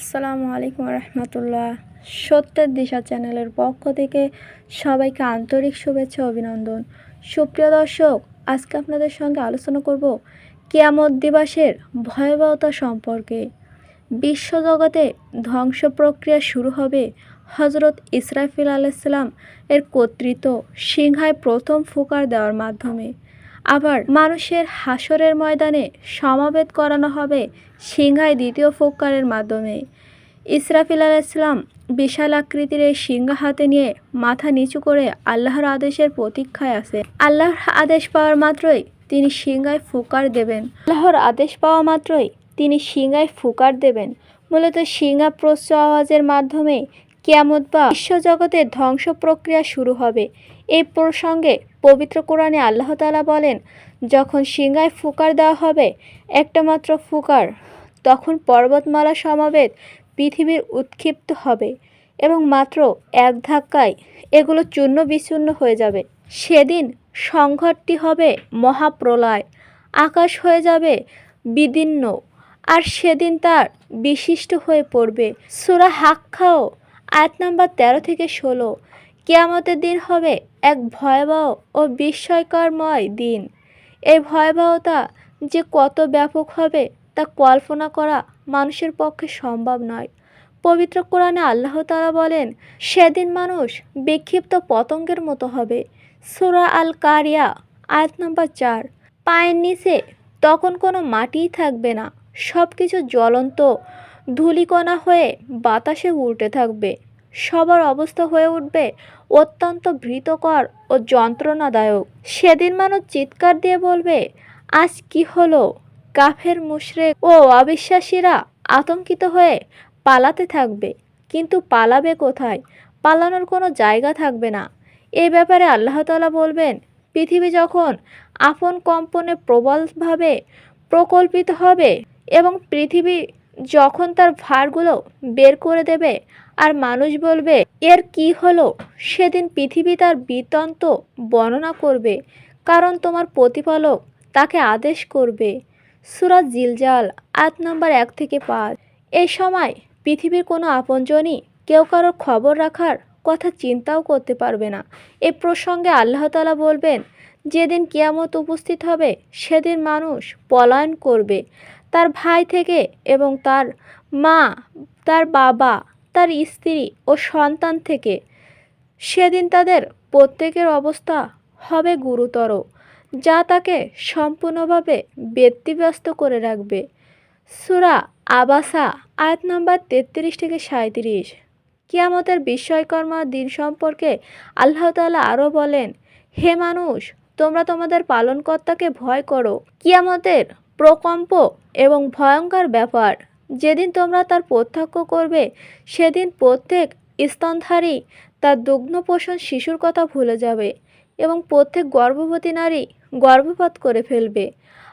আসসালামু আলাইকুম রহমতুল্লাহ। সত্যের দিশা চ্যানেলের পক্ষ থেকে সবাইকে আন্তরিক শুভেচ্ছা অভিনন্দন। সুপ্রিয় দর্শক, আজকে আপনাদের সঙ্গে আলোচনা করব কিয়ামত দিবাসের ভয়াবহতা সম্পর্কে। বিশ্বজগতে ধ্বংস প্রক্রিয়া শুরু হবে হজরত ইসরাফিল আলাইসাল্লাম এর কর্তৃত্ব সিংহায় প্রথম ফুকার দেওয়ার মাধ্যমে। আবার মানুষের হাসরের ময়দানে সমাবেত করানো হবে সিংহায় দ্বিতীয় ফুৎকারের মাধ্যমে। ইসরাফিল আলাইসলাম বিশাল আকৃতির এই সিংহ হাতে নিয়ে মাথা নিচু করে আল্লাহর আদেশের প্রতীক্ষায় আছে। আল্লাহর আদেশ পাওয়ার মাত্রই তিনি সিংহায় ফুকার দেবেন। আল্লাহর আদেশ পাওয়া মাত্রই তিনি সিংহায় ফুকার দেবেন। মূলত সিংহা প্রশ্ন আওয়াজের মাধ্যমে কিয়ামত বা বিশ্বজগতের ধ্বংস প্রক্রিয়া শুরু হবে। এই প্রসঙ্গে পবিত্র কোরআনে আল্লাহ তাআলা বলেন, যখন সিংহায় ফুকার দেওয়া হবে, একটা মাত্র ফুকার, তখন পর্বতমালা সমাবেত পৃথিবীর উৎক্ষিপ্ত হবে এবং মাত্র এক ধাক্কায় এগুলো চূর্ণ বিচূর্ণ হয়ে যাবে। সেদিন সংঘাতটি হবে মহাপ্রলয়, আকাশ হয়ে যাবে বিদীর্ণ আর সেদিন তার বিশিষ্ট হয়ে পড়বে। সুরা হাক্কাও আয়াত নাম্বার তেরো থেকে ষোলো কেয়ামতের দিন হবে এক ভয়াবহ ও বিস্ময়করময় দিন। এই ভয়াবহতা যে কত ব্যাপক হবে তা কল্পনা করা মানুষের পক্ষে সম্ভব নয়। পবিত্র কোরআনে আল্লাহ তালা বলেন, সেদিন মানুষ বিক্ষিপ্ত পতঙ্গের মতো হবে। সুরা আল কারিয়া আয়াত নম্বর চার। পায়ের নিচে তখন কোনো মাটিই থাকবে না। সব কিছু জ্বলন্ত, ধূলিকণা হয়ে বাতাসে উল্টে থাকবে। সবার অবস্থা হয়ে উঠবে অত্যন্ত ভীতকর ও যন্ত্রণাদায়ক। সেদিন মানুষ চিৎকার দিয়ে বলবে, আজ কি হলো? কাফের মুশরেক ও অবিশ্বাসীরা আতঙ্কিত হয়ে পালাতে থাকবে। কিন্তু পালাবে কোথায়? পালানোর কোনো জায়গা থাকবে না। এ ব্যাপারে আল্লাহ তাআলা বলবেন, পৃথিবী যখন আপন কম্পনে প্রবলভাবে প্রকল্পিত হবে এবং পৃথিবী যখন তার ভারগুলো বের করে দেবে আর মানুষ বলবে, এর কি হলো? সেদিন পৃথিবী তার বৃত্তান্ত বর্ণনা করবে, কারণ তোমার প্রতিপালক তাকে আদেশ করবে সুরাজ জিলজাল আট নম্বর এক থেকে পাঁচ। এই সময় পৃথিবীর কোনো আপনজনই কেউ কারোর খবর রাখার কথা চিন্তাও করতে পারবে না। এ প্রসঙ্গে আল্লাহ তাআলা বলবেন, যেদিন কিয়ামত উপস্থিত হবে, সেদিন মানুষ পলায়ন করবে। তার ভাই থেকে এবং তার মা, তার বাবা তার স্ত্রী ও সন্তান থেকে। সেদিন তাদের প্রত্যেকের অবস্থা হবে গুরুতর, যা তাকে সম্পূর্ণভাবে ব্যক্তিব্যস্ত করে রাখবে। সুরা আবাসা, আয়াত নম্বর তেত্রিশ থেকে সাঁত্রিশ কিয়ামতের বিস্ময়কর্মা দিন সম্পর্কে আল্লাহ তাআলা আরও বলেন, হে মানুষ, তোমরা তোমাদের পালনকর্তাকে ভয় করো। কিয়ামতের প্রকম্প এবং ভয়ঙ্কর ব্যাপার যেদিন তোমরা তার প্রত্যক্ষ করবে, সেদিন প্রত্যেক স্তনধারী তার দুগ্ধপোষণ শিশুর কথা ভুলে যাবে এবং প্রত্যেক গর্ভবতী নারী গর্ভপাত করে ফেলবে।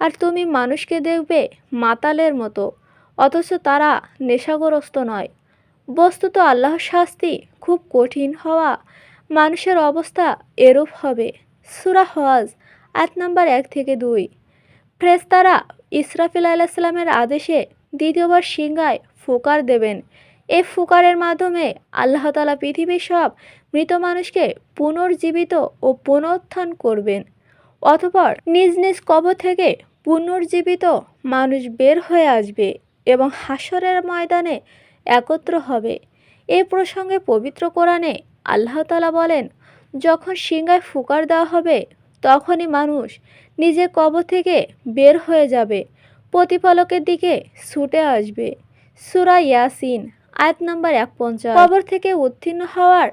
আর তুমি মানুষকে দেখবে মাতালের মতো, অথচ তারা নেশাগ্রস্ত নয়। বস্তুত আল্লাহর শাস্তি খুব কঠিন হওয়া মানুষের অবস্থা এরূপ হবে। সুরা হজ আট নাম্বার এক থেকে দুই। ফ্রেস্তারা ইসরাফিল আলাইসাল্লামের আদেশে দ্বিতীয়বার সিংহায় ফুকার দেবেন। এ ফুকারের মাধ্যমে আল্লাহ তালা পৃথিবীর সব মৃত মানুষকে পুনর্জীবিত ও পুনরুত্থান করবেন। অতপর নিজ নিজ কবর থেকে পুনর্জীবিত মানুষ বের হয়ে আসবে এবং হাসরের ময়দানে একত্র হবে। এ প্রসঙ্গে পবিত্র কোরআনে আল্লাহ তালা বলেন, যখন সিংহায় ফুকার দেওয়া হবে, তখনই মানুষ নিজের কবর থেকে বের হয়ে যাবে। প্রতিপালকের দিকে ছুটে আসবে। সুরা ইয়াসিন, আয়াত নাম্বার এক পঞ্চাশ কবর থেকে উত্তীর্ণ হওয়ার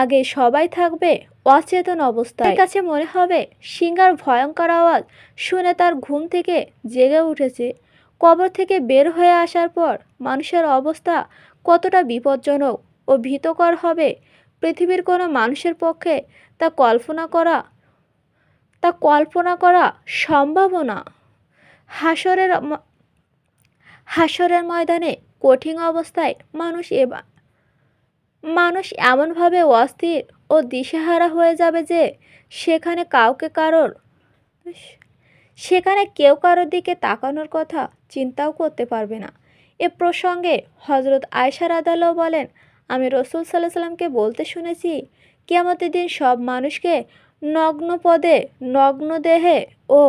আগে সবাই থাকবে অচেতন অবস্থায়। কাছে মনে হবে, সিংহার ভয়ঙ্কর আওয়াজ শুনে তার ঘুম থেকে জেগে উঠেছে। কবর থেকে বের হয়ে আসার পর মানুষের অবস্থা কতটা বিপজ্জনক ও ভীতকর হবে, পৃথিবীর কোনো মানুষের পক্ষে তা কল্পনা করা, তা কল্পনা করা সম্ভাবও না। হাসরের হাসরের ময়দানে কঠিন অবস্থায় মানুষ এবার মানুষ এমনভাবে অস্থির ও দিশেহারা হয়ে যাবে যে সেখানে কাউকে কারোর সেখানে কেউ কারোর দিকে তাকানোর কথা চিন্তাও করতে পারবে না। এ প্রসঙ্গে হজরত আয়সা আদালও বলেন, আমি রসুল সাল্লাহ সাল্লামকে বলতে শুনেছি, কিয়ামতের দিন সব মানুষকে নগ্ন পদে নগ্ন দেহে ও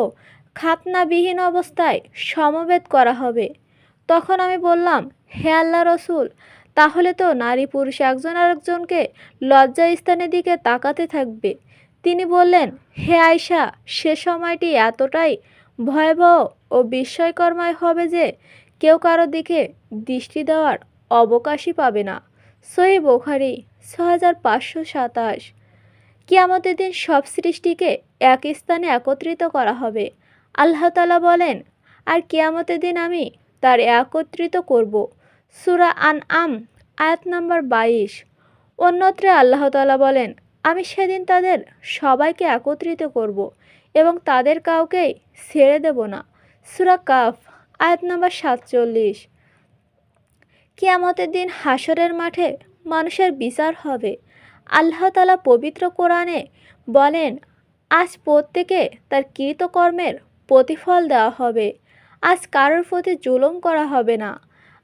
খাতনাবিহীন অবস্থায় সমবেত করা হবে। তখন আমি বললাম, হে আল্লাহ রসুল, তাহলে তো নারী পুরুষ একজন আরেকজনকে লজ্জা স্থানের দিকে তাকাতে থাকবে। তিনি বললেন, হে আয়সা সে সময়টি এতটাই ভয়াবহ ও বিস্ময়করময় হবে যে কেউ কারও দিকে দৃষ্টি দেওয়ার অবকাশই পাবে না। সহি বোখারি ছ হাজার পাঁচশো সাতাশ। দিন সব সৃষ্টিকে এক স্থানে একত্রিত করা হবে। আল্লাহ তালা বলেন, আর কেয়ামতের দিন আমি তার একত্রিত করব। সুরা আন আম আয়াত নাম্বার বাইশ। অন্যত্রে আল্লাহ তালা বলেন, আমি সেদিন তাদের সবাইকে একত্রিত করব এবং তাদের কাউকেই ছেড়ে দেব না। সুরা কাফ, আয়াত নাম্বার সাতচল্লিশ। কিয়ামতের দিন হাসরের মাঠে মানুষের বিচার হবে। আল্লাহ তালা পবিত্র কোরআনে বলেন, আজ প্রত্যেকে তার কৃতকর্মের প্রতিফল দেওয়া হবে। আজ কারোর প্রতি জুলুম করা হবে না।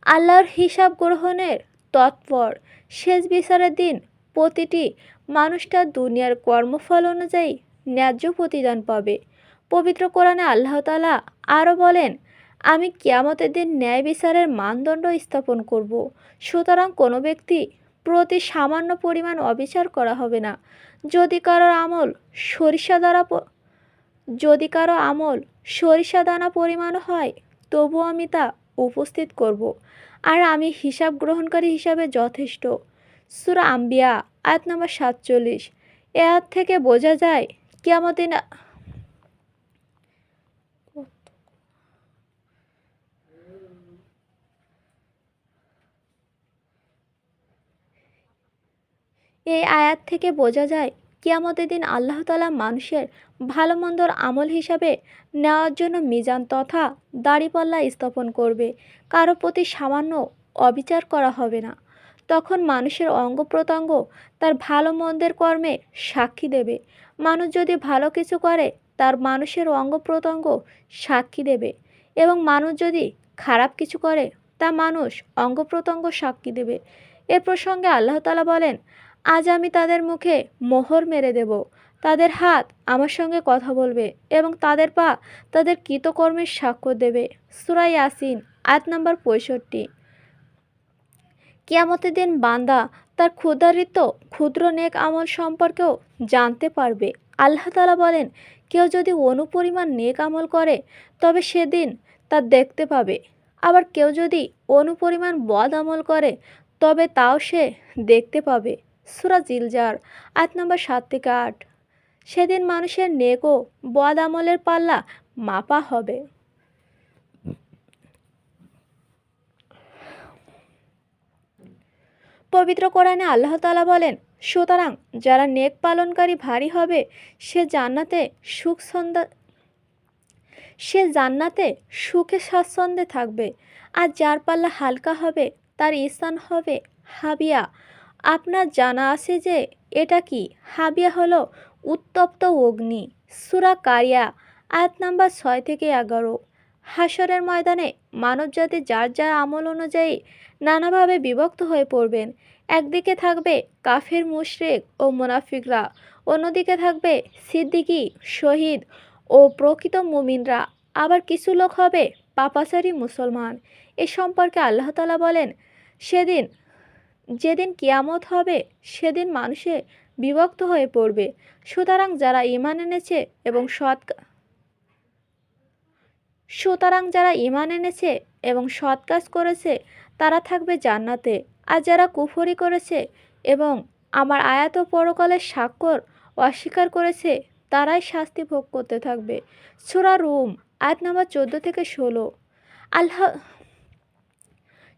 আল্লাহর হিসাব গ্রহণের তৎপর শেষ বিচারের দিন প্রতিটি মানুষটা দুনিয়ার কর্মফল অনুযায়ী ন্যায্য প্রতিদান পাবে। পবিত্র কোরআনে আল্লাহ তালা আরও বলেন, আমি কিয়ামতের দিন ন্যায় বিচারের মানদণ্ড স্থাপন করব। সুতরাং কোনো ব্যক্তি প্রতি সামান্য পরিমাণ অবিচার করা হবে না। যদি কারোর আমল সরিষা দ্বারা যদি কারও আমল সরিষা দানা পরিমাণ হয় তবু আমি তা উপস্থিত করব। আর আমি হিসাব গ্রহণকারী হিসাবে যথেষ্ট। সুরা আম্বিয়া, আয়াত নম্বর সাতচল্লিশ। এ আয়াত থেকে বোঝা যায় কেমতিন এই আয়াত থেকে বোঝা যায় কিয়ামতের দিন আল্লাহ তালা মানুষের ভালো মন্দর আমল হিসাবে নেওয়ার জন্য মিজান তথা দাড়িপাল্লা স্থাপন করবে। কারও প্রতি সামান্য অবিচার করা হবে না। তখন মানুষের অঙ্গ প্রত্যঙ্গ তার ভালো মন্দের কর্মে সাক্ষী দেবে। মানুষ যদি ভালো কিছু করে, তার মানুষের অঙ্গ প্রত্যঙ্গ সাক্ষী দেবে এবং মানুষ যদি খারাপ কিছু করে, তা মানুষ অঙ্গ প্রত্যঙ্গ সাক্ষী দেবে। এ প্রসঙ্গে আল্লাহ তালা বলেন আজ আমি তাদের মুখে মোহর মেরে দেব। তাদের হাত আমার সঙ্গে কথা বলবে এবং তাদের পা তাদের কৃতকর্মের স্বাক্ষর দেবে। সুরাই ইয়াসিন, আয়াত নাম্বার পঁয়ষট্টি। কিয়ামতের দিন বান্দা তার ক্ষুধারিত ক্ষুদ্র নেক আমল সম্পর্কেও জানতে পারবে। আল্লাহ তালা বলেন, কেউ যদি অনুপরিমাণ নেক আমল করে, তবে সেদিন তা দেখতে পাবে। আবার কেউ যদি অনুপরিমাণ বদ আমল করে, তবে তাও সে দেখতে পাবে। সুরা জিলজার আট নম্বর সাত থেকে আট। সেদিন মানুষের নেক বদ আমলের পাল্লা মাপা হবে। পবিত্র কোরআনে আল্লাহ তালা বলেন, সুতরাং যারা নেক পালনকারী ভারী হবে, সে জান্নাতে সুখ সন্ধ্যা, সে জান্নাতে সুখে স্বাচ্ছন্দ্যে থাকবে। আর যার পাল্লা হালকা হবে, তার স্থান হবে হাবিয়া। আপনার জানা আছে যে এটা কি? হাবিয়া হলো উত্তপ্ত অগ্নি। সুরা কারিয়া, আয়াত নাম্বার ছয় থেকে এগারো। হাসরের ময়দানে মানবজাতি যার যার আমল অনুযায়ী নানাভাবে বিভক্ত হয়ে পড়বেন। একদিকে থাকবে কাফের মুশরেক ও মুনাফিকরা, অন্যদিকে থাকবে সিদ্দিকি, শহীদ ও প্রকৃত মুমিনরা। আবার কিছু লোক হবে পাপাচারী মুসলমান। এ সম্পর্কে আল্লাহ তালা বলেন, সেদিন যেদিন কিয়ামত হবে, সেদিন মানুষে বিভক্ত হয়ে পড়বে। সুতরাং যারা ইমান এনেছে এবং সৎ সুতরাং যারা ইমান এনেছে এবং সৎ কাজ করেছে, তারা থাকবে জান্নাতে। আর যারা কুফরি করেছে এবং আমার আয়াত পরকালের স্বাক্ষর অস্বীকার করেছে, তারাই শাস্তি ভোগ করতে থাকবে। সুরা রুম, আয়াত নাম্বার চোদ্দ থেকে ষোলো। আল্লাহ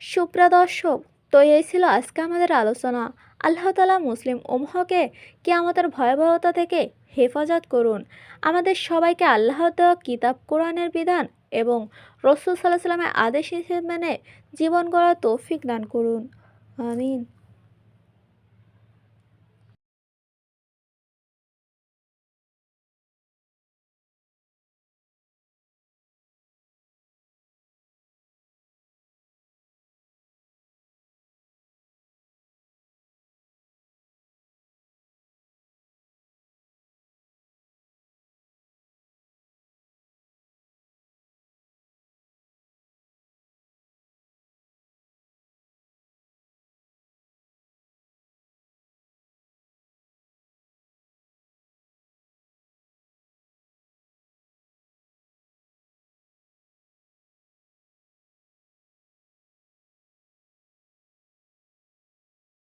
সুপ্রদর্শক তো এই ছিল আজকে আমাদের আলোচনা। আল্লাহ তালা মুসলিম ওমহকে কি আমাদের ভয়াবহতা থেকে হেফাজত করুন। আমাদের সবাইকে আল্লাহ দেওয়া কিতাব কোরআনের বিধান এবং রসুল সাল্লাহ সাল্লামের আদেশ হিসেবে মেনে জীবন গড়ার তৌফিক দান করুন। আমিন।